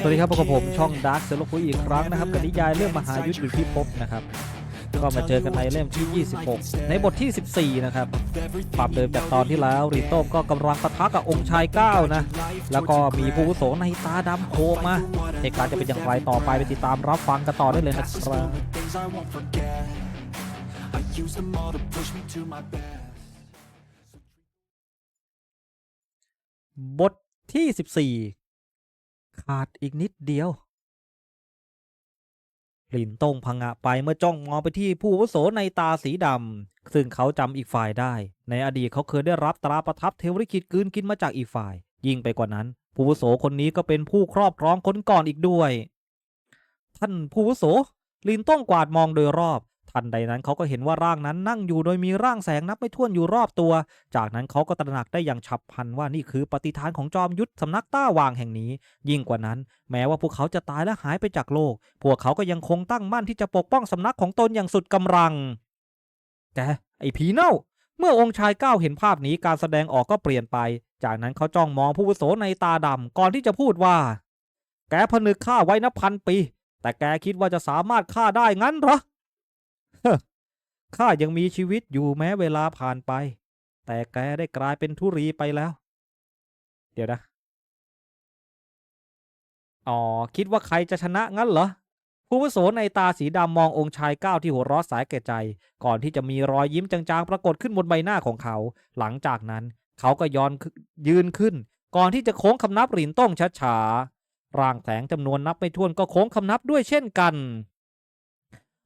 สวัสดีครับพบกับผมช่องดาร์คเซลคุยอีกครั้งนะครับกับนิยายเรื่องมหายุทธหรือพิภพบนะครับก็มาเจอกันในเล่มที่ 26 ในบทที่ 14 นะครับปรับเดิมจากตอนที่แล้วรีโต้ก็กำลังปะทะกับองค์ชายเก้านะ แล้วก็มีผู้อาวุโสในตาดำโผล่มาเหตุการณ์จะเป็นอย่างไรต่อไปไปติดตามรับฟังกันต่อได้เลยนะครับบทที่14 ขาดอีกนิดเดียว หลินตงพังะไปเมื่อจ้องมองไปที่ผู้วุโสในตาสีดำ ซึ่งเขาจำอีกฝ่ายได้ ในอดีตเขาเคยได้รับตราประทับเทวริคิดกืนกินมาจากอีกฝ่าย ยิ่งไปกว่านั้น ผู้วุโสคนนี้ก็เป็นผู้ครอบครองคนก่อนอีกด้วย ท่านผู้วุโสลินต้องกวาดมองโดยรอบ ทันใดนั้นเขาก็เห็นว่าร่างนั้นนั่งอยู่โดยมีร่างแสงนับไม่ถ้วนอยู่รอบตัว จากนั้นเขาก็ตระหนักได้อย่างฉับพลันว่านี่คือปฏิฐานของจอมยุทธสำนักต้าวางแห่งนี้ ยิ่งกว่านั้น แม้ว่าพวกเขาจะตายและหายไปจากโลก พวกเขาก็ยังคงตั้งมั่นที่จะปกป้องสำนักของตนอย่างสุดกำลัง แกไอ้ผีเน่า เมื่อองค์ชายก้าวเห็นภาพนี้การแสดงออกก็เปลี่ยนไป จากนั้นเขาจ้องมองผู้วุโสในตาดำก่อนที่จะพูดว่า แกผนึกฆ่าไว้นับพันปี แต่แกคิดว่าจะสามารถฆ่าได้งั้นหรอ ข้ายังมีชีวิตอยู่แม้เวลาผ่านไป แต่แกได้กลายเป็นทุรีไปแล้ว เดี๋ยวนะ อ๋อ คิดว่าใครจะชนะงั้นเหรอผู้วุโสในตาสีดำมององค์ชายก้าวที่หัวเร้อสายแก่ใจ ก่อนที่จะมีรอยยิ้มจางๆ ปรากฏขึ้นบนใบหน้าของเขา หลังจากนั้น เขาก็ย้อนขึ้นยืนขึ้น ก่อนที่จะโค้งคำนับหรินต้องช้าๆร่างแสงจำนวนนับไม่ถ้วนก็โค้งคำนับด้วยเช่นกัน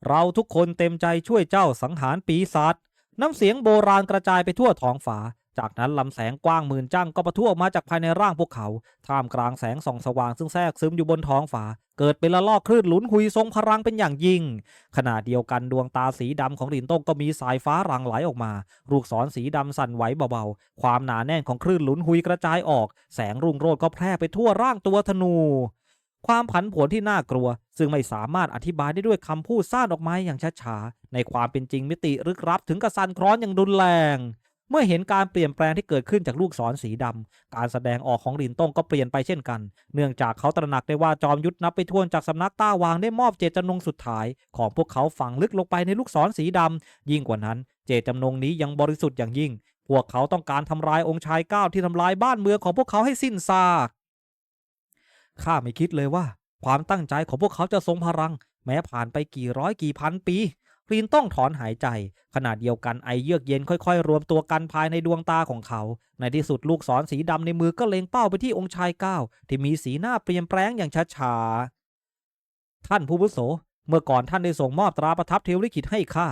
เราทุกคนเต็มใจช่วยเจ้าสังหารปีศาจน้ำเสียงโบราณกระจายไปทั่วท้องฟ้า จากนั้นลำแสงกว้างหมื่นจั่งก็ประทุออกมาจากภายในร่างพวกเขา ท่ามกลางแสงส่องสว่างซึ่งแทรกซึมอยู่บนท้องฟ้า เกิดเป็นละลอกคลื่นหลุนหุยทรงพลังเป็นอย่างยิ่ง ขณะเดียวกันดวงตาสีดำของหลินต้งก็มีสายฟ้ารังไหลออกมา ลูกศรสีดำสั่นไหวเบาๆ ความหนาแน่นของคลื่นหลุนหุยกระจายออก แสงรุ่งโรจน์ก็แพร่ไปทั่วร่างตัวธนู ความผันผวนที่น่ากลัว ซึ่งไม่สามารถอธิบายได้ด้วยคำพูดซ่านออกมาอย่างช้าๆในความเป็นจริงมิติลึกลับถึงกระสันคร้อนอย่างรุนแรง เมื่อเห็นการเปลี่ยนแปลงที่เกิดขึ้นจากลูกศรสีดำการแสดงออกของหลินต้งก็เปลี่ยนไปเช่นกัน เนื่องจากเขาตระหนักได้ว่าจอมยุทธนับไปทวนจากสำนักต้าวางได้มอบเจตจำนงสุดท้าย ของพวกเขาฝังลึกลงไปในลูกศรสีดำยิ่งกว่านั้น เจตจำนงนี้ยังบริสุทธิ์อย่างยิ่ง พวกเขาต้องการทำลายองค์ชายก้าวที่ทำลายบ้านเมืองของพวกเขาให้สิ้นซาก ข้าไม่คิดเลยว่า ความตั้งใจของพวกเขาจะทรงพลัง แม้ผ่านไปกี่ร้อยกี่พันปีรีนต้องถอนหายใจ ขณะเดียวกันไอเยือกเย็นค่อยๆ รวมตัวกันภายในดวงตาของเขา ในที่สุดลูกศรสีดำในมือก็เล็งเป้าไปที่องค์ชายก้าวที่มีสีหน้าเปลี่ยนแปลงอย่างช้าๆ ท่านผู้วุโส เมื่อก่อนท่านได้ส่งมอบตราประทับเทวลิขิตให้ข้า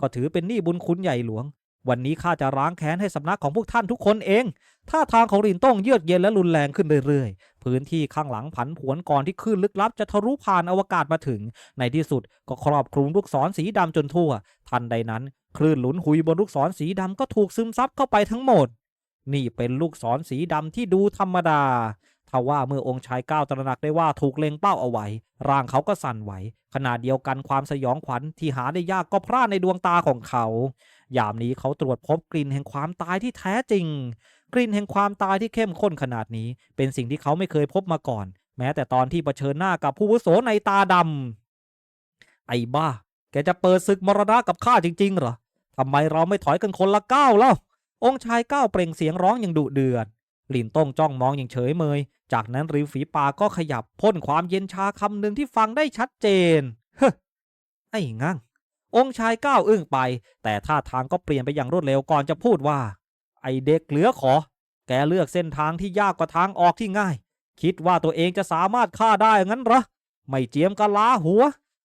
ก็ถือเป็นหนี้บุญคุณใหญ่หลวง วันนี้ข้าจะล้างแค้นให้สำนักของพวกท่านทุกคนเอง ท่าทางของรินต้องเยือกเย็นและรุนแรงขึ้นเรื่อยๆ พื้นที่ข้างหลังผันผวนก่อนที่คลื่นลึกลับจะทะลุผ่านอวกาศมาถึง ในที่สุดก็ครอบคลุมลูกศรสีดำจนทั่ว ทันใดนั้นคลื่นหลุนหุยบนลูกศรสีดำก็ถูกซึมซับเข้าไปทั้งหมด นี่เป็นลูกศรสีดำที่ดูธรรมดาทว่าเมื่อองค์ชายก้าวตระหนักได้ว่าถูกเล็งเป้าเอาไว้ ร่างเขาก็สั่นไหวขณะเดียวกันความสยองขวัญที่หาได้ยากก็พร่าในดวงตาของเขา ยามนี้เขาตรวจพบกลิ่นแห่งความตายที่แท้จริง กลิ่นแห่งความตายที่เข้มข้นขนาดนี้ เป็นสิ่งที่เขาไม่เคยพบมาก่อน แม้แต่ตอนที่เผชิญหน้ากับผู้วุโสในตาดำไอ้บ้า แกจะเปิดศึกมรณะกับข้าจริงๆเหรอทำไมเราไม่ถอยกันคนละก้าวเล่าองค์ชายก้าวเปล่งเสียงร้องอย่างดุเดือดหลินต้งจ้องมองอย่างเฉยเมย จากนั้นริมฝีปากก็ขยับพ่นความเย็นชาคำหนึ่งที่ฟังได้ชัดเจน เฮ้อไอ้งั่ง องค์ชายก้าวอึ้งไป แต่ท่าทางก็เปลี่ยนไปอย่างรวดเร็วก่อนจะพูดว่า ไอเด็กเหลือขอ แกเลือกเส้นทางที่ยากกว่าทางออกที่ง่าย คิดว่าตัวเองจะสามารถฆ่าได้งั้นเหรอไม่เจียมกะลาหัว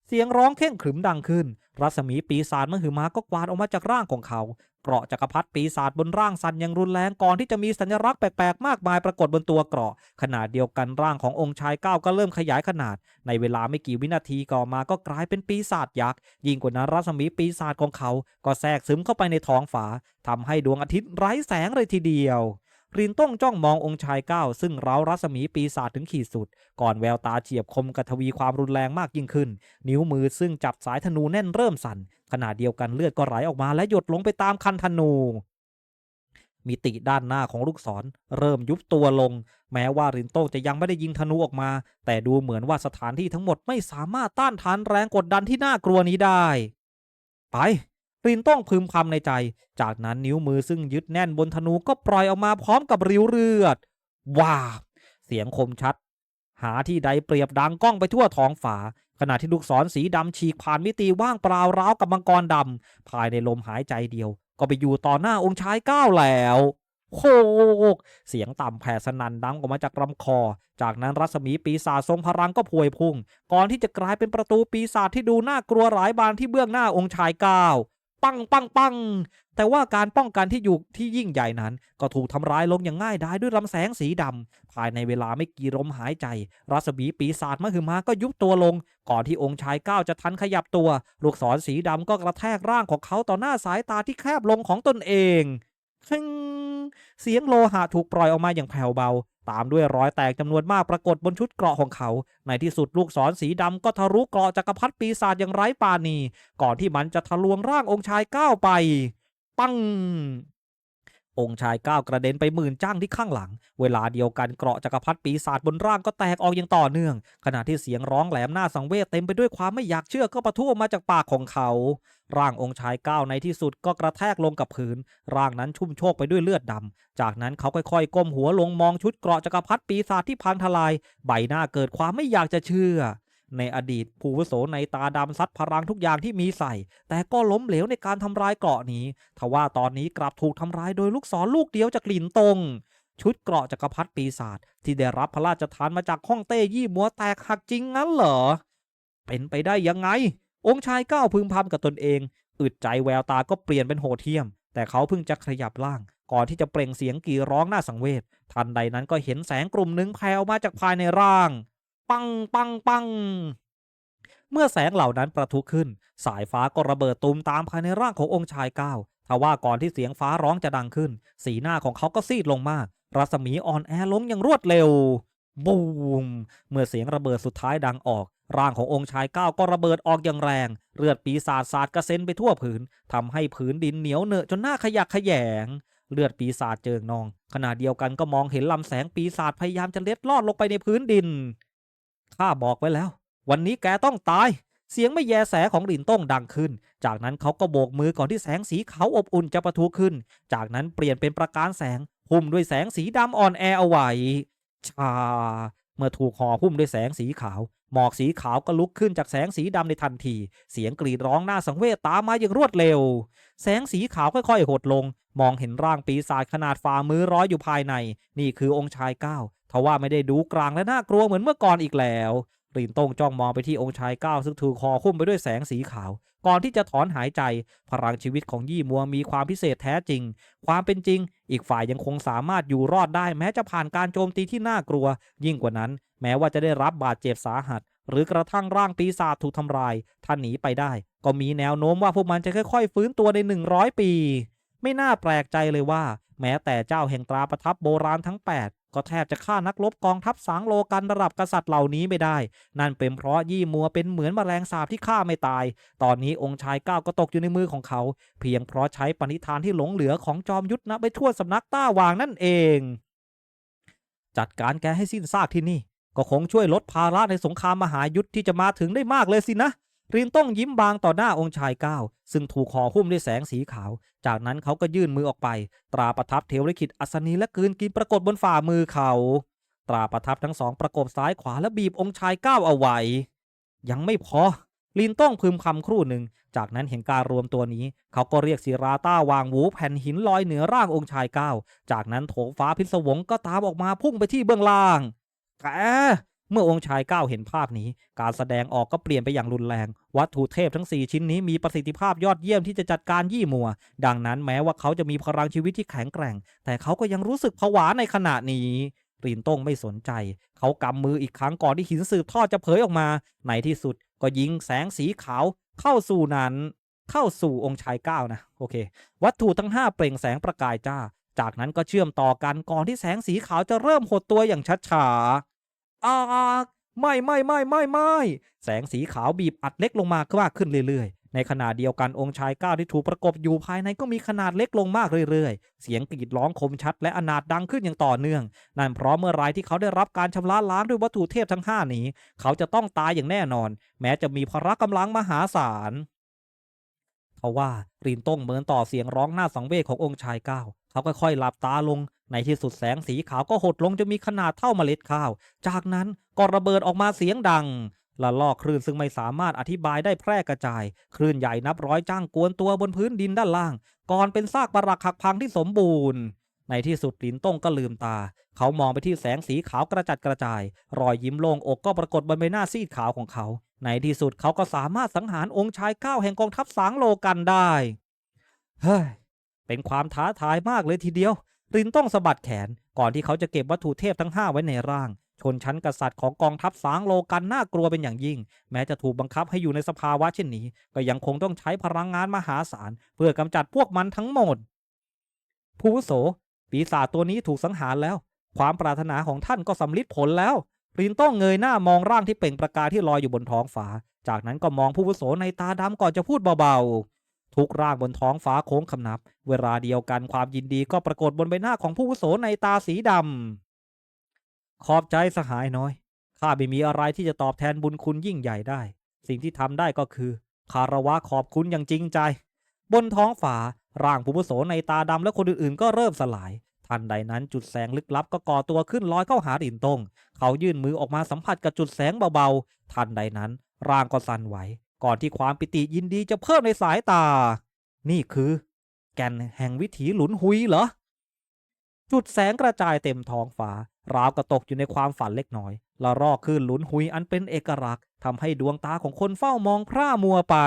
เสียงร้องเข่งขรึมดังขึ้น รัศมีปีศาจมหึมาก็กวาดออกมาจากร่างของเขา เกราะจักรพรรดิปีศาจบนร่างสันยังรุนแรงก่อนที่จะมีสัญลักษณ์แปลกๆมากมายปรากฏบนตัวเกราะขณะเดียวกันร่างขององค์ชายก้าวก็เริ่มขยายขนาด ในเวลาไม่กี่วินาทีก่อมาก็กลายเป็นปีศาจยักษ์ยิ่งกว่านั้นรัศมีปีศาจของเขา ก็แทรกซึมเข้าไปในท้องฟ้าทำให้ดวงอาทิตย์ไร้แสงเลยทีเดียว รินต้องจ้องมององค์ชายก้าวซึ่งเร้ารัศมีปีศาจถึงขีดสุด ก่อนแววตาเฉียบคมกระทวีความรุนแรงมากยิ่งขึ้น นิ้วมือซึ่งจับสายธนูแน่นเริ่มสั่นขณะเดียวกันเลือดก็ไหลออกมาและหยดลงไปตามคันธนู มิติด้านหน้าของลูกศร เริ่มยุบตัวลง แม้ว่ารินโต้งจะยังไม่ได้ยิงธนูออกมา แต่ดูเหมือนว่าสถานที่ทั้งหมดไม่สามารถต้านทานแรงกดดันที่น่ากลัวนี้ได้ ไป รินต้องพึมพำในใจ จากนั้นนิ้วมือซึ่งยึดแน่นบนธนูก็ปล่อยออกมาพร้อมกับริ้วเลือด ว้าวเสียงคมชัด หาที่ใดเปรียบดังก้องไปทั่วท้องฟ้าขณะที่ลูกศรสีดำฉีกผ่านมิติว่างเปล่าราวกับมังกรดำภายในลมหายใจเดียว ก็ไปอยู่ต่อหน้าองค์ชายก้าวแล้วโคกเสียงต่ำแผ่สนั่นดังออกมาจากลำคอ จากนั้นรัศมีปีศาจทรงพลังก็พวยพุ่ง ก่อนที่จะกลายเป็นประตูปีศาจที่ดูน่ากลัวหลายบานที่เบื้องหน้าองค์ชายก้าว ปังปังปังแต่ว่าการป้องกันที่อยู่ที่ยิ่งใหญ่นั้น ก็ถูกทำร้ายลงอย่างง่ายดายด้วยลำแสงสีดำภายในเวลาไม่กี่ลมหายใจ รัศมีปีศาจมหึมาก็ยุบตัวลง ก่อนที่องค์ชายก้าวจะทันขยับตัว ลูกศรสีดำก็กระแทกร่างของเขาต่อหน้าสายตาที่แคบลงของตนเองคึงเสียงโลหะถูกปล่อยออกมาอย่างแผ่วเบา ตามด้วยรอยแตกจำนวนมากปรากฏบนชุดเกราะของเขา ในที่สุดลูกศรสีดำก็ทะลุเกราะจักรพรรดิปีศาจอย่างไร้ปาณี ก่อนที่มันจะทะลวงร่างองค์ชายก้าวไป ปัง องค์ชายก้าวกระเด็นไปหมื่นจ้างที่ข้างหลัง เวลาเดียวกันเกราะจักรพรรดิปีศาจบนร่างก็แตกออกอย่างต่อเนื่อง ขณะที่เสียงร้องแหลมหน้าสังเวชเต็มไปด้วยความไม่อยากเชื่อก็ปะทุออกมาจากปากของเขา ร่างองค์ชายก้าวในที่สุดก็กระแทกลงกับพื้น ร่างนั้นชุ่มโชกไปด้วยเลือดดำ จากนั้นเขาค่อยๆ ก้มหัวลงมองชุดเกราะจักรพรรดิปีศาจที่พังทลาย ใบหน้าเกิดความไม่อยากจะเชื่อ ในอดีตผู้อาวุโสในตาดำซัดพลังทุกอย่างที่มีใส่ แต่ก็ล้มเหลวในการทำลายเกราะนี้ ทว่าตอนนี้กลับถูกทำลายโดยลูกศรลูกเดียวจากหลินตง ชุดเกราะจักรพรรดิปีศาจที่ได้รับพระราชทานมาจากห้องเต้ยี่มัวแตกหักจริงงั้นเหรอ เป็นไปได้ยังไง องค์ชายก้าวพึมพำกับตนเอง อึดใจแววตาก็เปลี่ยนเป็นโหดเหี้ยม แต่เขาเพิ่งจะขยับร่างก่อนที่จะเปล่งเสียงกรีดร้องน่าสังเวช ทันใดนั้นก็เห็นแสงกลุ่มหนึ่งแผ่ออกมาจากภายในร่าง ปังปังปังเมื่อแสงเหล่านั้นประทุขึ้น สายฟ้าก็ระเบิดตูมตามภายในร่างขององค์ชายก้าวทว่าก่อนที่เสียงฟ้าร้องจะดังขึ้น สีหน้าของเขาก็ซีดลงมาก รัศมีอ่อนแอลงอย่างรวดเร็ว บูม เมื่อเสียงระเบิดสุดท้ายดังออก ร่างขององค์ชายก้าวก็ระเบิดออกอย่างแรง เลือดปีศาจสาดกระเซ็นไปทั่วผืนทำให้ผืนดินเหนียวเหนอะจนหน้าขยักขยง เลือดปีศาจเจิงนอง ขณะเดียวกันก็มองเห็นลำแสงปีศาจพยายามจะเล็ดลอดลงไปในพื้นดิน ข้าบอกไว้แล้ว วันนี้แกต้องตาย เสียงไม่แยแสของหลินต้งดังขึ้น จากนั้นเขาก็โบกมือก่อนที่แสงสีขาวอบอุ่นจะประทุขึ้น จากนั้นเปลี่ยนเป็นประกายแสงหุ้มด้วยแสงสีดำอ่อนแอเอาไว้ชา เมื่อถูกห่อหุ้มด้วยแสงสีขาว หมอกสีขาวก็ลุกขึ้นจากแสงสีดำในทันที เสียงกรีดร้องน่าสังเวชตามมาอย่างรวดเร็ว แสงสีขาวค่อยๆหดลง มองเห็นร่างปีศาจขนาดฝ่ามือร้อยอยู่ภายใน นี่คือองค์ชายก้าว ทว่าไม่ได้ดูกลางและน่ากลัวเหมือนเมื่อก่อนอีกแล้วรินตงจ้องมองไปที่องค์ชายก้าวซึ่งถูกคอคุ้มไปด้วยแสงสีขาว ก่อนที่จะถอนหายใจ พลังชีวิตของยี่มัวมีความพิเศษแท้จริง ความเป็นจริง อีกฝ่ายยังคงสามารถอยู่รอดได้แม้จะผ่านการโจมตีที่น่ากลัว ยิ่งกว่านั้น แม้ว่าจะได้รับบาดเจ็บสาหัส หรือกระทั่งร่างปีศาจถูกทำลายถ้าหนีไปได้ ก็มีแนวโน้มว่าพวกมันจะค่อย ๆ ฟื้นตัวใน 100 ปี ไม่น่าแปลกใจเลยว่า แม้แต่เจ้าแห่งตราประทับโบราณทั้ง 8 ก็แทบจะฆ่านักรบกองทัพสางโลกันระดับกษัตริย์เหล่านี้ไม่ได้ นั่นเป็นเพราะยี่มัวเป็นเหมือนแมลงสาบที่ฆ่าไม่ตาย ตอนนี้องค์ชายก้าวก็ตกอยู่ในมือของเขา เพียงเพราะใช้ปณิธานที่หลงเหลือของจอมยุทธนะไปทั่วสำนักต้าวางนั่นเอง จัดการแกให้สิ้นซากที่นี่ ก็คงช่วยลดภาระในสงครามมหายุทธที่จะมาถึงได้มากเลยสินะ รินต้องยิ้มบางต่อหน้าองค์ชายก้าวซึ่งถูกห่อหุ้มด้วยแสงสีขาว จากนั้นเขาก็ยื่นมือออกไป ตราประทับเทวลิขิตอัศนีและกืนกินปรากฏบนฝ่ามือเขา ตราประทับทั้งสองประกบซ้ายขวาและบีบองค์ชายก้าวเอาไว้ ยังไม่พอลินต้องพึมคำครู่หนึ่ง จากนั้นเห็นการรวมตัวนี้ เขาก็เรียกศิราต้าวางหูแผ่นหินลอยเหนือร่างองค์ชายก้าวจากนั้นโถงฟ้าพิศวงก็ตามออกมาพุ่งไปที่เบื้องล่าง แก เมื่อองค์ชายก้าวเห็นภาพนี้ การแสดงออกก็เปลี่ยนไปอย่างรุนแรง วัตถุเทพทั้ง 4 ชิ้นนี้มีประสิทธิภาพยอดเยี่ยมที่จะจัดการยี่มัว ดังนั้นแม้ว่าเขาจะมีพลังชีวิตที่แข็งแกร่ง แต่เขาก็ยังรู้สึกผวาในขณะนี้รินต้งไม่สนใจ เขากำมืออีกครั้งก่อนที่หินสืบทอดจะเผยออกมา ในที่สุดก็ยิงแสงสีขาวเข้าสู่นั้น เข้าสู่องค์ชายก้าวนะโอเค วัตถุทั้ง 5 เปล่งแสงประกายจ้า จากนั้นก็เชื่อมต่อกันก่อนที่แสงสีขาวจะเริ่มหดตัวอย่างช้าๆ อาไม่ไม่ไม่ไม่ไม่แสงสีขาวบีบอัดเล็กลงมามากขึ้นเรื่อยๆ ในขณะเดียวกันองค์ชายก้าที่ถูกประกบอยู่ภายในก็มีขนาดเล็กลงมากเรื่อยๆ เสียงกรีดร้องคมชัดและอนาถดังขึ้นอย่างต่อเนื่อง นั่นเพราะเมื่อไรที่เขาได้รับการชำระล้างด้วยวัตถุเทพทั้งห้านี้ เขาจะต้องตายอย่างแน่นอน แม้จะมีพละกำลังมหาศาล ทว่ารินต้งเหมือนต่อเสียงร้องหน้าสังเวชขององค์ชายเก้าเขาค่อยๆหลับตาลง ในที่สุดแสงสีขาวก็หดลงจะมีขนาดเท่าเมล็ดข้าว จากนั้นก็ระเบิดออกมาเสียงดังละลอกคลื่นซึ่งไม่สามารถอธิบายได้แพร่กระจาย คลื่นใหญ่นับร้อยจ้างกวนตัวบนพื้นดินด้านล่าง ก่อนเป็นซากปรักหักพังที่สมบูรณ์ ในที่สุดลินต้งก็ลืมตา เขามองไปที่แสงสีขาวกระจัดกระจาย รอยยิ้มโล่งอกก็ปรากฏบนใบหน้าซีดขาวของเขา ในที่สุดเขาก็สามารถสังหารองค์ชายเก้าแห่งกองทัพสางโลกันได้ เฮ้ย เป็นความท้าทายมากเลยทีเดียว รินต้องสะบัดแขนก่อนที่เขาจะเก็บวัตถุเทพทั้งห้าไว้ในร่าง ชนชั้นกษัตริย์ของกองทัพสางโลกันน่ากลัวเป็นอย่างยิ่ง แม้จะถูกบังคับให้อยู่ในสภาวะเช่นนี้ ก็ยังคงต้องใช้พลังงานมหาศาลเพื่อกำจัดพวกมันทั้งหมด ผู้โส ปีศาจตัวนี้ถูกสังหารแล้ว ความปรารถนาของท่านก็สำลิดผลแล้ว รินต้องเงยหน้ามองร่างที่เปล่งประกายที่ลอยอยู่บนท้องฟ้า จากนั้นก็มองผู้วุโสในตาดำก่อนจะพูดเบาๆ ทุกร่างบนท้องฟ้าโค้งคำนับ เวลาเดียวกันความยินดีก็ปรากฏบนใบหน้าของผู้วุโสในตาสีดำขอบใจสหายน้อยข้าไม่มีอะไรที่จะตอบแทนบุญคุณยิ่งใหญ่ได้ สิ่งที่ทำได้ก็คือ คารวะขอบคุณอย่างจริงใจ บนท้องฟ้าร่างผู้วุโสในตาดำและคนอื่นๆ ก็เริ่มสลาย ทันใดนั้นจุดแสงลึกลับก็ก่อตัวขึ้นลอยเข้าหาดินตงเขายื่นมือออกมาสัมผัสกับจุดแสงเบาๆ ทันใดนั้น ร่างก็สั่นไหว ก่อนที่ความปิติยินดีจะเพิ่มในสายตา นี่คือ แก่นแห่งวิถีหลุนหุยเหรอ จุดแสงกระจายเต็มท้องฟ้าราวกระตกอยู่ในความฝันเล็กน้อยละรอกคลื่นหลุนหุยอันเป็นเอกลักษณ์ทำให้ดวงตาของคนเฝ้ามองพร่ามัวไป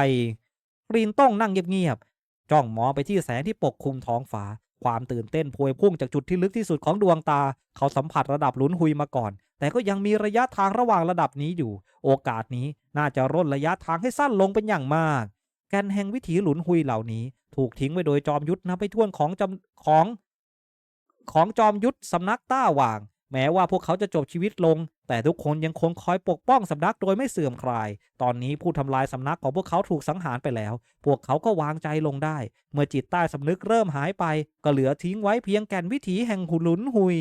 รีนต้องนั่งเงียบๆจ้องมองไปที่แสงที่ปกคลุมท้องฟ้า ความตื่นเต้นพวยพุ่งจากจุดที่ลึกที่สุดของดวงตา เขาสัมผัสระดับลุนหุยมาก่อน แต่ก็ยังมีระยะทางระหว่างระดับนี้อยู่ โอกาสนี้น่าจะร่นระยะทางให้สั้นลงเป็นอย่างมาก แกนแห่งวิถีหลุนหุยเหล่านี้ ถูกทิ้งไว้โดยจอมยุทธนะไปท่วนของจำของ ของจอมยุทธสำนักต้าหว่าง แม้ว่าพวกเขาจะจบชีวิตลง แต่ทุกคนยังคงคอยปกป้องสำนักโดยไม่เสื่อมคลาย ตอนนี้ผู้ทำลายสำนักของพวกเขาถูกสังหารไปแล้ว พวกเขาก็วางใจลงได้ เมื่อจิตใต้สำนึกเริ่มหายไป ก็เหลือทิ้งไว้เพียงแก่นวิถีแห่งหุลุนหุย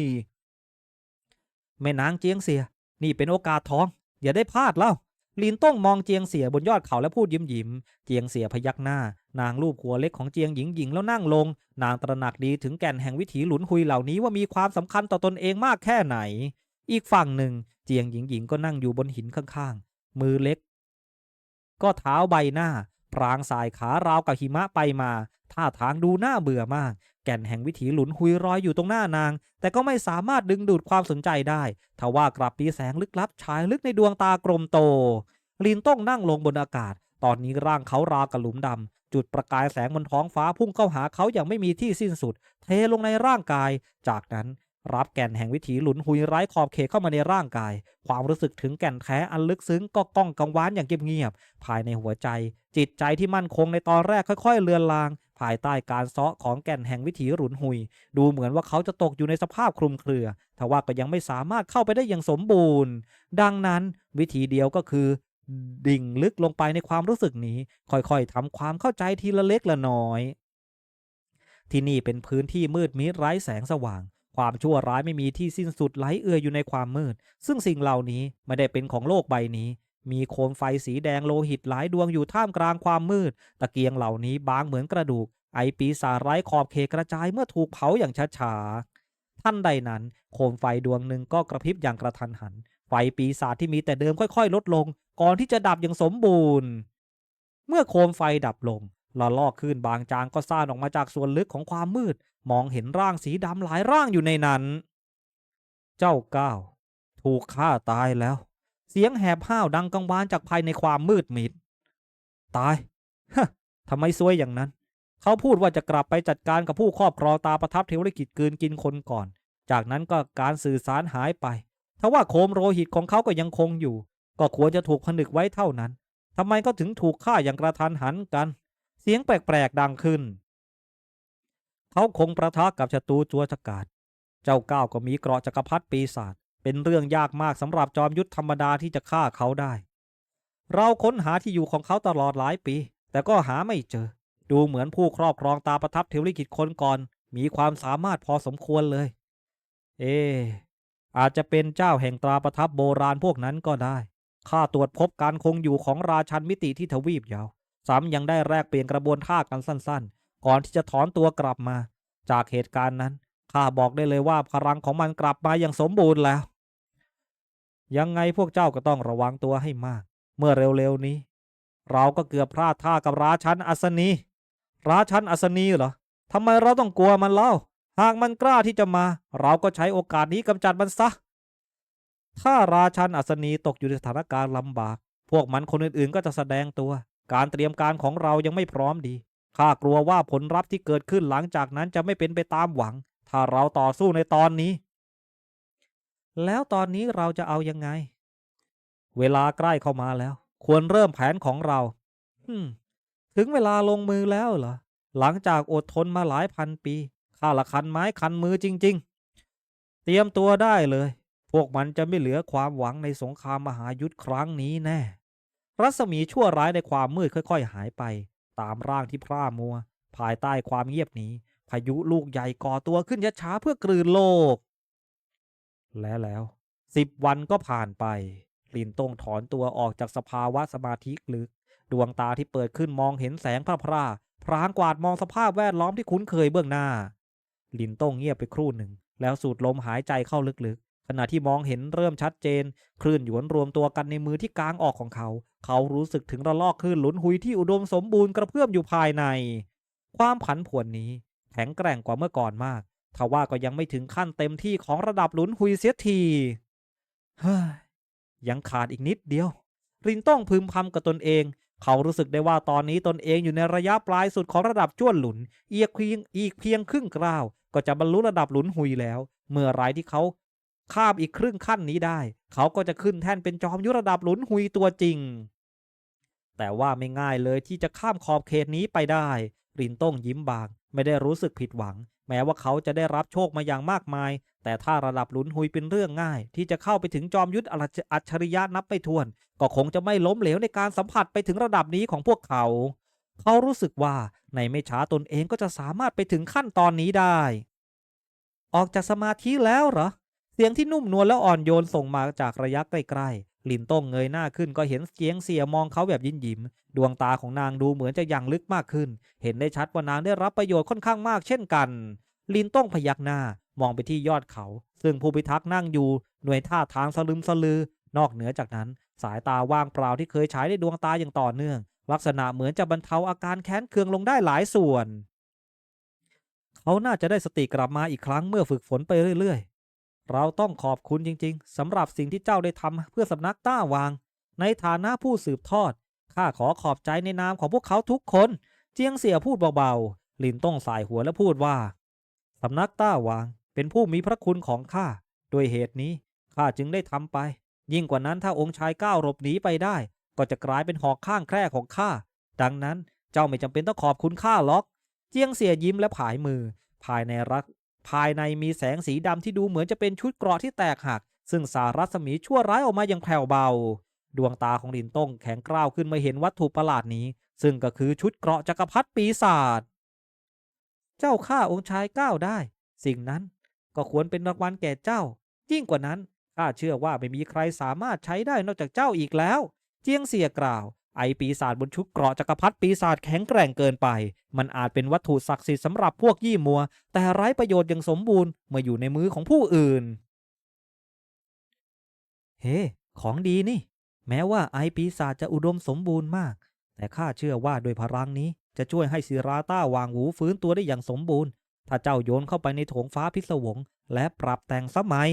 แม่นางเจียงเสีย นี่เป็นโอกาสทอง อย่าได้พลาดเล่า ลินต้องมองเจียงเสียบนยอดเขาและพูดยิ้มยิ้มๆเจียงเสียพยักหน้า นางรูปหัวเล็กของเจียงหญิงหญิงแล้วนั่งลง นางตระหนักดีถึงแก่นแห่งวิถีหลุนหุยเหล่านี้ว่ามีความสำคัญต่อตนเองมากแค่ไหน อีกฝั่งหนึ่ง เจียงหญิงหญิงก็นั่งอยู่บนหินข้างๆ มือเล็ก ก็เท้าใบหน้า พรางสายขาราวกับหิมะไปมาท่าทางดูน่าเบื่อมาก แก่นแห่งวิถีหลุนหุยรอยอยู่ตรงหน้านาง แต่ก็ไม่สามารถดึงดูดความสนใจได้ทว่ากลับมีแสงลึกลับฉายลึกในดวงตากลมโต ลินต้องนั่งลงบนอากาศ ตอนนี้ร่างเขาราวกับหลุมดำ จุดประกายแสงบนท้องฟ้าพุ่งเข้าหาเขาอย่างไม่มีที่สิ้นสุด เทลงในร่างกาย จากนั้น รับแก่นแห่งวิถีหลุนหุยไร้ขอบเขตเข้ามาในร่างกาย ความรู้สึกถึงแก่นแท้อันลึกซึ้งก็ก้องกังวานอย่างเงียบๆภายในหัวใจ จิตใจที่มั่นคงในตอนแรกค่อยๆ เลือนลาง ภายใต้การเซาะของแก่นแห่งวิถีหลุนหุย ดูเหมือนว่าเขาจะตกอยู่ในสภาพคลุมเครือทว่าก็ยังไม่สามารถเข้าไปได้อย่างสมบูรณ์ ดังนั้นวิธีเดียวก็คือ ดิ่งลึกลงไปในความรู้สึกนี้ ค่อยๆทำความเข้าใจทีละเล็กละน้อย ที่นี่เป็นพื้นที่มืดมิดไร้แสงสว่าง ความชั่วร้ายไม่มีที่สิ้นสุดไหลเอื่อยอยู่ในความมืด ซึ่งสิ่งเหล่านี้ไม่ได้เป็นของโลกใบนี้ มีโคมไฟสีแดงโลหิตหลายดวงอยู่ท่ามกลางความมืด ตะเกียงเหล่านี้บางเหมือนกระดูก ไอปีศาจไร้ขอบเขกระจายเมื่อถูกเผาอย่างช้าๆท่านใดนั้นโคมไฟดวงหนึ่งก็กระพริบอย่างกระทันหัน ไฟปีศาจที่มีแต่เดิมค่อยๆ ลดลง ก่อนที่จะดับอย่างสมบูรณ์ เมื่อโคมไฟดับลงละลอกคลื่นบางจางก็ซ่านออกมาจากส่วนลึกของความมืด มองเห็นร่างสีดำหลายร่างอยู่ในนั้น เจ้าก้าวถูกฆ่าตายแล้ว เสียงแหบห้าวดังกังวานจากภายในความมืดมิด ตายฮะทำไมซวยอย่างนั้น เขาพูดว่าจะกลับไปจัดการกับผู้ครอบครองตาประทับเทวลิกิจกืนกินคนก่อน จากนั้นก็การสื่อสารหายไปทว่าโคมโรหิตของเขาก็ยังคงอยู่ ก็ควรจะถูกผนึกไว้เท่านั้นทำไมก็ถึงถูกฆ่าอย่างกระทันหันกัน เสียงแปลกๆดังขึ้น เขาคงประทะกับศัตรูจัวจกาศเจ้าก้าวก็มีเกราะจักรพรรดิปีศาจเป็นเรื่องยากมากสำหรับจอมยุทธธรรมดาที่จะฆ่าเขาได้ เราค้นหาที่อยู่ของเขาตลอดหลายปี แต่ก็หาไม่เจอ ดูเหมือนผู้ครอบครองตาประทับเทวลิขิตคนก่อน มีความสามารถพอสมควรเลย เอ อาจจะเป็นเจ้าแห่งตราประทับโบราณพวกนั้นก็ได้ข้าตรวจพบการคงอยู่ของราชันมิติที่ทวีปยาวซ้ำยังได้แลกเปลี่ยนกระบวนท่ากันสั้นๆ ก่อนที่จะถอนตัวกลับมา จากเหตุการณ์นั้นข้าบอกได้เลยว่าพลังของมันกลับมาอย่างสมบูรณ์แล้ว ยังไงพวกเจ้าก็ต้องระวังตัวให้มาก เมื่อเร็วๆนี้ เราก็เกือบพลาดท่ากับราชันอัศนี ราชันอัศนีเหรอทำไมเราต้องกลัวมันเล่า หากมันกล้าที่จะมา เราก็ใช้โอกาสนี้กำจัดมันซะ ถ้าราชันอัศนีตกอยู่ในสถานการณ์ลำบาก พวกมันคนอื่นๆ ก็จะแสดงตัว การเตรียมการของเรายังไม่พร้อมดี ข้ากลัวว่าผลลัพธ์ที่เกิดขึ้นหลังจากนั้นจะไม่เป็นไปตามหวัง ถ้าเราต่อสู้ในตอนนี้ แล้วตอนนี้เราจะเอายังไง เวลาใกล้เข้ามาแล้ว ควรเริ่มแผนของเราถึงเวลาลงมือแล้วเหรอ หลังจากอดทนมาหลายพันปีข้าละคันไม้คันมือจริง ๆ เตรียมตัวได้เลย พวกมันจะไม่เหลือความหวังในสงครามมหายุทธครั้งนี้แน่ รัศมีชั่วร้ายในความมืดค่อย ๆ หายไป ตามร่างที่พร่ามัว ภายใต้ความเงียบนี้พายุลูกใหญ่ก่อตัวขึ้นช้าๆเพื่อกลืนโลก และแล้วสิบวันก็ผ่านไป ลินตงถอนตัวออกจากสภาวะสมาธิลึก ดวงตาที่เปิดขึ้นมองเห็นแสงพระพราพรางกวาดมองสภาพแวดล้อมที่คุ้นเคยเบื้องหน้า ลินตงเงียบไปครู่หนึ่ง แล้วสูดลมหายใจเข้าลึกๆ ขณะที่มองเห็นเริ่มชัดเจน คลื่นหยวนรวมตัวกันในมือที่กลางออกของเขา เขารู้สึกถึงระลอกคลื่นหลุนหุยที่อุดมสมบูรณ์กระเพื่อมอยู่ภายใน ความผันผวนนี้แข็งแกร่งกว่าเมื่อก่อนมากทว่าก็ยังไม่ถึงขั้นเต็มที่ของระดับหลุนหุยเสียทีเฮ้ยยังขาดอีกนิดเดียว รินต้องพึมพำกับตนเอง เขารู้สึกได้ว่าตอนนี้ตนเองอยู่ในระยะปลายสุดของระดับจ้วนหลุน เอียกเพียงอีกเพียงครึ่งกราว ก็จะบรรลุระดับหลุนหุยแล้ว เมื่อไรที่เขาข้ามอีกครึ่งขั้นนี้ได้ เขาก็จะขึ้นแท่นเป็นจอมยุทธระดับหลุนหุยตัวจริง แต่ว่าไม่ง่ายเลยที่จะข้ามขอบเขตนี้ไปได้ รินต้งยิ้มบาง ไม่ได้รู้สึกผิดหวัง แม้ว่าเขาจะได้รับโชคมาอย่างมากมาย แต่ถ้าระดับหลุนหุยเป็นเรื่องง่าย ที่จะเข้าไปถึงจอมยุทธอัจฉริยะนับไม่ถ้วน ก็คงจะไม่ล้มเหลวในการสัมผัสไปถึงระดับนี้ของพวกเขา เขารู้สึกว่าในไม่ช้าตนเองก็จะสามารถไปถึงขั้นตอนนี้ได้ ออกจากสมาธิแล้วเหรอ สียงที่นุ่มนวลและอ่อนโยนส่งมาจากระยะใกล้ๆ ลินต้งเงยหน้าขึ้นก็เห็นเสียงเสียมองเขาแบบยิ้มยิ้ม ดวงตาของนางดูเหมือนจะยังลึกมากขึ้น เห็นได้ชัดว่านางได้รับประโยชน์ค่อนข้างมากเช่นกัน ลินต้องพยักหน้ามองไปที่ยอดเขา ซึ่งผู้พิทักษ์นั่งอยู่ หน่วยท่าทางสลึมสลือ นอกเหนือจากนั้น สายตาว่างเปล่าที่เคยฉายในดวงตาอย่างต่อเนื่อง ลักษณะเหมือนจะบรรเทาอาการแค้นเคืองลงได้หลายส่วน เขาน่าจะได้สติกลับมาอีกครั้งเมื่อฝึกฝนไปเรื่อยๆ เราต้องขอบคุณจริงๆสำหรับสิ่งที่เจ้าได้ทำเพื่อสำนักต้าวาง ในฐานะผู้สืบทอดข้าขอขอบใจในนามของพวกเขาทุกคน เจียงเสี่ยพูดเบาๆ ลินต้องสายหัวและพูดว่าสำนักต้าวางเป็นผู้มีพระคุณของข้าด้วยเหตุนี้ข้าจึงได้ทำไป ยิ่งกว่านั้นถ้าองค์ชายก้าวหลบหนีไปได้ ก็จะกลายเป็นหอกข้างแคร่ของข้าดังนั้นเจ้าไม่จำเป็นต้องขอบคุณข้าหรอก เจียงเสี่ยยิ้มและผายมือ ภายในรัก ภายในมีแสงสีดำที่ดูเหมือนจะเป็นชุดเกราะที่แตกหัก ซึ่งสารัศมีชั่วร้ายออกมาอย่างแผ่วเบา ดวงตาของลินต้งแข็งกร้าวขึ้นเมื่อเห็นวัตถุประหลาดนี้ ซึ่งก็คือชุดเกราะจักรพรรดิปีศาจเจ้าฆ่าองค์ชายก้าวได้ สิ่งนั้นก็ควรเป็นรางวัลแก่เจ้า ยิ่งกว่านั้นข้าเชื่อว่าไม่มีใครสามารถใช้ได้นอกจากเจ้าอีกแล้ว เจียงเสียกล่าว ไอปีศาจบนชุดเกราะจักรพรรดิปีศาจแข็งแกร่งเกินไป มันอาจเป็นวัตถุศักดิ์สิทธิ์สำหรับพวกยี่มัว แต่ไร้ประโยชน์อย่างสมบูรณ์เมื่ออยู่ในมือของผู้อื่น เฮ้ของดีนี่ แม้ว่าไอปีศาจจะอุดมสมบูรณ์มาก แต่ข้าเชื่อว่าด้วยพลังนี้ จะช่วยให้ศิราต้าวางหูฟื้นตัวได้อย่างสมบูรณ์ ถ้าเจ้าโยนเข้าไปในโถงฟ้าพิศวง และปรับแต่งสมัย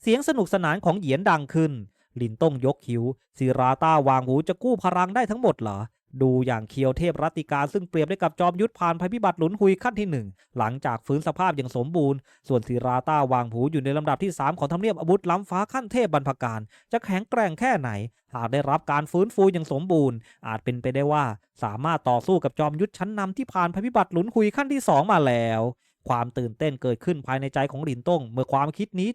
เสียงสนุกสนานของเหยียนดังขึ้น ลินต้องยกคิ้วศิราต้าวางหูจะกู้พลังได้ทั้งหมดเหรอ ดูอย่างเคียวเทพรัติการซึ่งเปรียบได้กับจอมยุทธผ่านภัยพิบัติหลุนหุยขั้นที่หนึ่งหลังจากฟื้นสภาพอย่างสมบูรณ์ ส่วนศิราต้าวางหูอยู่ในลำดับที่ 3 ของทำเนียบอาวุธล้ำฟ้าขั้นเทพบรรพการ จะแข็งแกร่งแค่ไหน หากได้รับการฟื้นฟูอย่างสมบูรณ์ อาจเป็นไปได้ว่า สามารถต่อสู้กับจอมยุทธชั้นนำที่ผ่านภัยพิบัติหลุนหุยขั้นที่สองมาแล้วความตื่นเต้นเกิดขึ้นภายในใจของหลินต้ง เมื่อความคิดนี้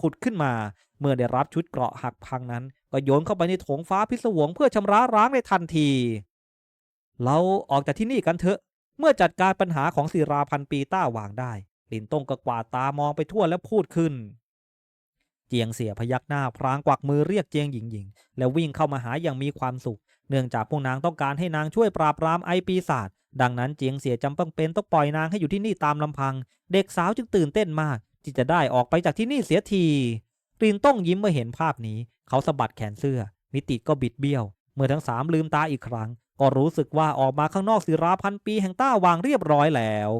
ผุดขึ้นมา เมื่อได้รับชุดเกราะหักพังนั้น ก็โยนเข้าไปในโถงฟ้าพิศวงเพื่อชำระร้างในทันที เราออกจากที่นี่กันเถอะ เมื่อจัดการปัญหาของศิราพันปีต้าวางได้ลินต้งก็กวาดตามองไปทั่วแล้วพูดขึ้น เจียงเสียพยักหน้าพรางกวักมือเรียกเจียงหญิงหญิงแล้ววิ่งเข้ามาหาอย่างมีความสุข เนื่องจากพวกนางต้องการให้นางช่วยปราบปรามไอปีศาจดังนั้นเจียงเสียจำต้องเป็นต้องปล่อยนางให้อยู่ที่นี่ตามลำพัง เด็กสาวจึงตื่นเต้นมาก ที่จะได้ออกไปจากที่นี่เสียที ลินต้องยิ้มเมื่อเห็นภาพนี้ เขาสะบัดแขนเสื้อ มิติก็บิดเบี้ยว เมื่อทั้งสามลืมตาอีกครั้ง ก็รู้สึกว่าออกมาข้างนอกศิราพันปีแห่งต้าวางเรียบร้อยแล้ว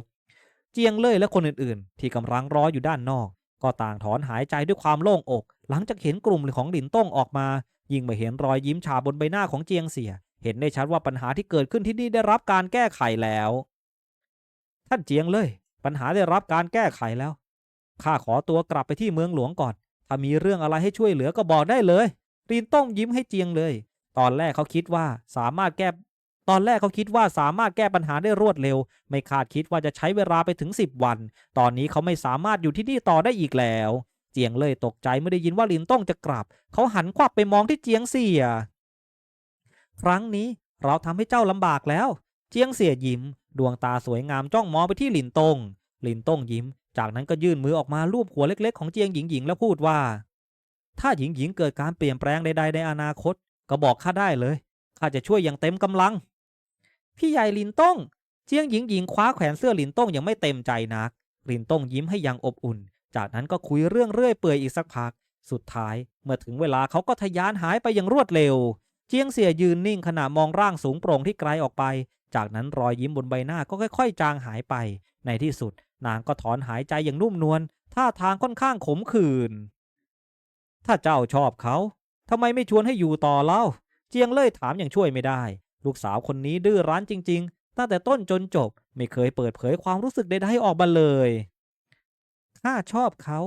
เจียงเล่ยและคนอื่นๆ ที่กำลังรออยู่ด้านนอก ก็ต่างถอนหายใจด้วยความโล่งอก หลังจากเห็นกลุ่มของหลินต้งออกมา ยิ่งมาเห็นรอยยิ้มชาบนใบหน้าของเจียงเสีย เห็นได้ชัดว่าปัญหาที่เกิดขึ้นที่นี่ได้รับการแก้ไขแล้ว ท่านเจียงเลยปัญหาได้รับการแก้ไขแล้วข้าขอตัวกลับไปที่เมืองหลวงก่อน ถ้ามีเรื่องอะไรให้ช่วยเหลือก็บอกได้เลยลินต้งยิ้มให้เจียงเลย ตอนแรกเขาคิดว่าสามารถแก้ ตอนแรกเขาคิดว่าสามารถแก้ปัญหาได้รวดเร็ว ไม่คาดคิดว่าจะใช้เวลาไปถึง 10 วัน ตอนนี้เขาไม่สามารถอยู่ที่นี่ต่อได้อีกแล้ว เจียงเลยตกใจเมื่อได้ยินว่าลินต้องจะกลับ เขาหันควับไปมองที่เจียงเสีย ครั้งนี้เราทำให้เจ้าลำบากแล้ว เจียงเสียยิ้ม ดวงตาสวยงามจ้องมองไปที่หลินตงหลินตงยิ้ม จากนั้นก็ยื่นมือออกมาลูบหัวเล็ก ๆ ของเจียงหญิงหญิงแล้วพูดว่า ถ้าหญิงหญิงเกิดการเปลี่ยนแปลงใดๆในอนาคต ก็บอกข้าได้เลยข้าจะช่วยอย่างเต็มกำลัง พี่ใหญ่ลินต้ง เจียงหญิงหญิงคว้าแขวนเสื้อลินต้งยังไม่เต็มใจนักลินต้งยิ้มให้อย่างอบอุ่น จากนั้นก็คุยเรื่องเรื่อยเปื่อยอีกสักพัก สุดท้ายเมื่อถึงเวลาเขาก็ทะยานหายไปอย่างรวดเร็ว เจียงเสียยืนนิ่งขณะมองร่างสูงโปร่งที่ไกลออกไป จากนั้นรอยยิ้มบนใบหน้าก็ค่อย ๆ จางหายไป ในที่สุด นางก็ถอนหายใจอย่างนุ่มนวลท่าทางค่อนข้างขมขื่นถ้าเจ้าชอบเขาทำไมไม่ชวนให้อยู่ต่อเล่า เจียงเล่ยถามอย่างช่วยไม่ได้ ลูกสาวคนนี้ดื้อรั้นจริง ๆ ตั้งแต่ต้นจนจบไม่เคยเปิดเผยความรู้สึกใดๆออกมาเลยข้าชอบเขา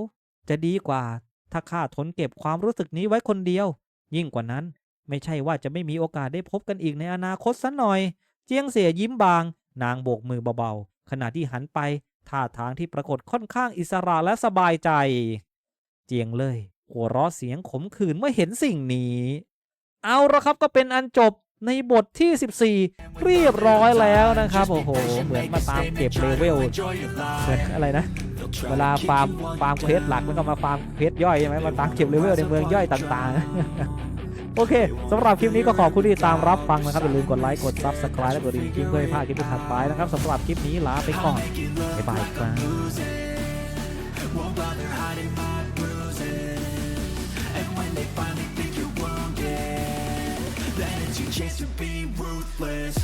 จะดีกว่า ถ้าข้าทนเก็บความรู้สึกนี้ไว้คนเดียว ยิ่งกว่านั้น ไม่ใช่ว่าจะไม่มีโอกาสได้พบกันอีกในอนาคตสัหน่อย เจียงเสียยิ้มบาง นางโบกมือเบาๆ ขณะที่หันไปท่าทางที่ปรากฏค่อนข้างอิสระและสบายใจ เจียงเลย หัวเราะเสียงขมขื่นเมื่อเห็นสิ่งนี้ เอาละครับก็เป็นอันจบในบทที่ 14 เรียบร้อยแล้วนะครับ โอ้โห เหมือนมาตามเก็บเลเวลเหมือนอะไรนะ เวลาฟาร์มฟาร์มเควสหลักแล้วก็มาฟาร์มเควสย่อยใช่ไหมมาตามเก็บเลเวลในเมืองย่อยต่างๆ โอเคสำหรับคลิปนี้ก็ขอบคุณที่ตามรับฟังนะครับอย่าลืมกดไลค์กด Subscribe และกดดิ่งกิ้งเพื่อไม่พลาดคลิปถัดไปนะครับสำหรับคลิปนี้ลาไปก่อนบ๊ายบายครับ Won't bother hiding my bruises And when they finally think you're wounded Then it's your chance to be ruthless